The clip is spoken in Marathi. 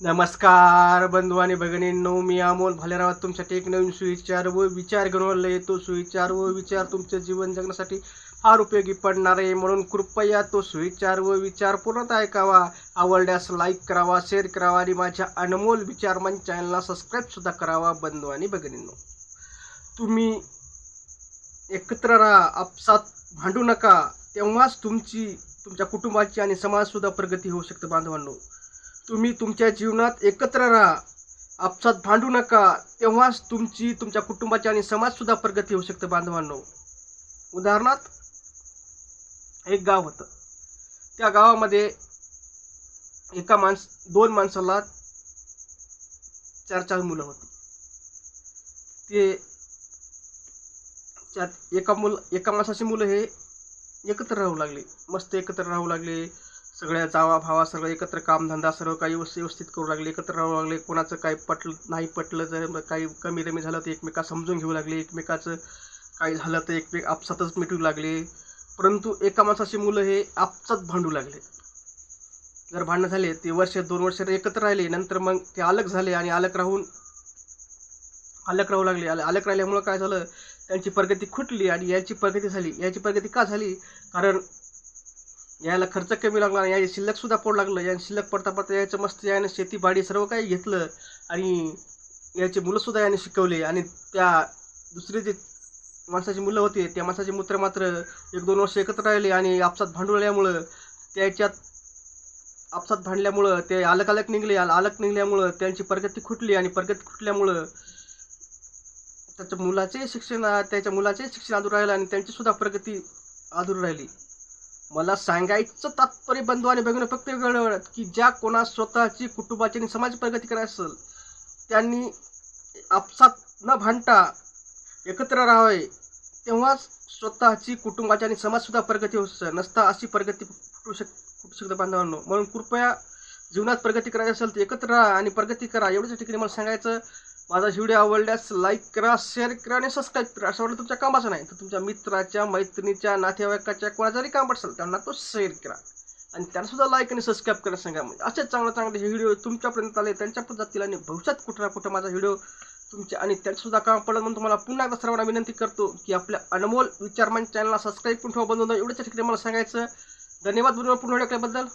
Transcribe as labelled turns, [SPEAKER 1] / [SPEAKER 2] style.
[SPEAKER 1] नमस्कार बंधू आणि भगिनींनो मी अमोल भालेराव तुमच्यासाठी एक नवीन सुविचार व विचार घेऊन येतो. सुविचार व विचार तुमचे जीवन जगण्यासाठी फार उपयोगी पडणार आहे. म्हणून कृपया तो सुविचार व विचार पूर्णतः ऐकावा. आवडल्यास लाईक करावा शेअर करावा आणि माझ्या अनमोल विचारमान चॅनलला सबस्क्राईबसुद्धा करावा बंधू आणि भगिनींनो. तुम्ही एकत्र राहा आपसात भांडू नका. तेव्हाच तुमची तुमच्या कुटुंबाची आणि समाजसुद्धा प्रगती होऊ शकते बांधवांनो. तुम्ही तुमच्या जीवनात एकत्र राहा. आपसात भांडू नका. तेव्हाच तुमची तुमच्या कुटुंबाची आणि समाजसुद्धा प्रगती होऊ शकते बांधवांनो. उदाहरणार्थ एक गाव होतं. त्या गावामध्ये एका माणस दोन माणसाला चार चार मुलं होती. ते त्यात एका मुल एका माणसाची मुलं हे एकत्र राहू लागले. मस्त एकत्र राहू लागले. सगळ्या जावा भावा सगळं एकत्र कामधंदा सर्व काही व्यवस्थित व्यवस्थित करू लागले एकत्र राहू लागले कोणाचं काही पटलं नाही पटलं जर काही कमी रमी झालं तर एकमेका समजून घेऊ लागले एकमेकाचं काही झालं तर एकमेक आपसातच मिटू लागले. परंतु एका माणसाची मुलं हे आपसात भांडू लागले. जर भांडणं झाले ते वर्ष दोन वर्ष एकत्र राहिले नंतर मग ते अलग झाले आणि अलग राहून अलग राहू लागले. अल- अलग राहिल्यामुळं काय झालं? त्यांची प्रगती खुटली आणि याची प्रगती झाली. याची प्रगती का झाली? कारण यायला खर्च कमी लागला आणि याची शिल्लक सुद्धा पडू लागलं. याने शिल्लक पडता पडता याचं मस्त यानं शेतीबाडी सर्व काही घेतलं आणि याचे मुलं सुद्धा याने शिकवले. आणि त्या दुसरे जे माणसाची मुलं होती त्या माणसाचे मूत्र मात्र एक दोन वर्ष एकत्र राहिले आणि आपसात भांडवल्यामुळं त्याच्यात आपसात भांडल्यामुळं ते अलग अलग निघले अलग निघल्यामुळं त्यांची प्रगती खुटली आणि प्रगती खुटल्यामुळं त्याच्या मुलाचे शिक्षण त्याच्या मुलाचे शिक्षण अधूर राहिलं आणि त्यांची सुद्धा प्रगती अधूर राहिली. मला सांगायचं तात्पर्य बंधू आणि भगिनी फक्त एवढं की ज्या कोणा स्वतःची कुटुंबाची आणि समाज प्रगती करायची असेल त्यांनी आपसात न भांडता एकत्र राहावे. तेव्हाच स्वतःची कुटुंबाची आणि समाजसुद्धा प्रगती होऊ शकते. नसता अशी प्रगती फुटू शक फुटू शकते बांधवांनो? म्हणून कृपया जीवनात प्रगती करायची असेल तर एकत्र राहा आणि प्रगती करा. एवढ्याच ठिकाणी मला सांगायचं माझा व्हिडिओ आवडल्यास लाईक करा शेअर करा आणि सबस्क्राईब करा. असं वाटलं तुमच्या कामाचं नाही तर तुमच्या मित्राच्या मैत्रिणीच्या नातेवाईकाच्या कोणाचा जरी काम असेल त्यांना तो शेअर करा. आणि त्यांना सुद्धा लाईक आणि सबस्क्राईब करा सांगा. म्हणजे असे चांगले चांगले व्हिडिओ तुमच्यापर्यंत आले त्यांच्या पण जातील आणि भविष्यात कुठं ना कुठं माझा व्हिडिओ तुमच्या आणि त्यांसुद्धा काम पडलं म्हणून तुम्हाला पुन्हा एकदा सर्वांना विनंती करतो की आपल्या अनमोल विचारमान चॅनलला सबस्क्राईब करून ठेवा. बंधू एवढ्याच ठिकाणी मला सांगायचं. धन्यवाद. बरोबर पुन्हा ओळखल्याबद्दल